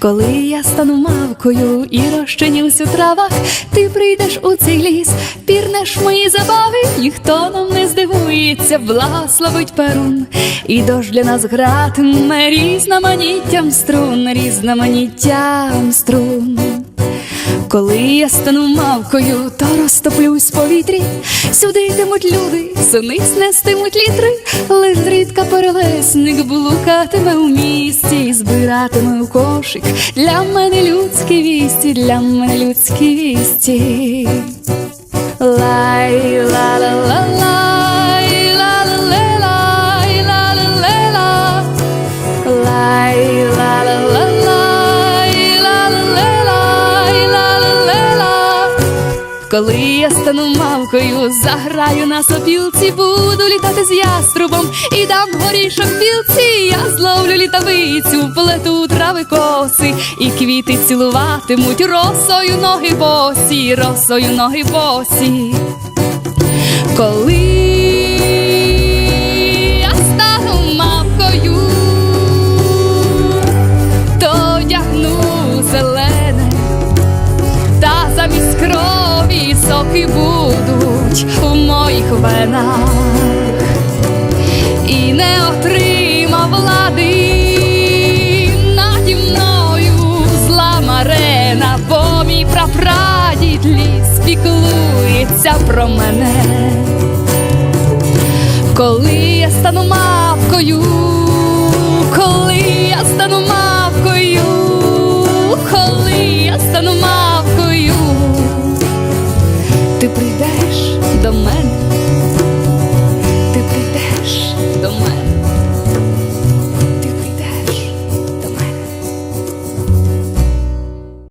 Коли я стану мавкою і розчинюсь у травах, ти прийдеш у цей ліс, пірнеш мої забави, ніхто нам не здивується, благословить перун, і дощ для нас гратиме різноманіттям струн, різноманіттям струн. Коли я стану мавкою, то розтоплюсь в повітрі, сюди йдемуть люди, сини снестимуть літри, лиш зрідка перелесник блукатиме у місті, І збиратиме у кошик для мене людські вісті, для мене людські вісті. Коли я стану мавкою, заграю на сопілці, буду літати з яструбом і дам горішок білці. Я зловлю літавицю, плету трави коси, і квіти цілуватимуть росою ноги босі, росою ноги босі. Коли я стану мавкою, то одягну зелене, та замість крові соки будуть у моїх венах, і не отрима влади наді мною зла марена, бо мій прапрадід піклується про мене. Коли я стану мавкою, коли я стану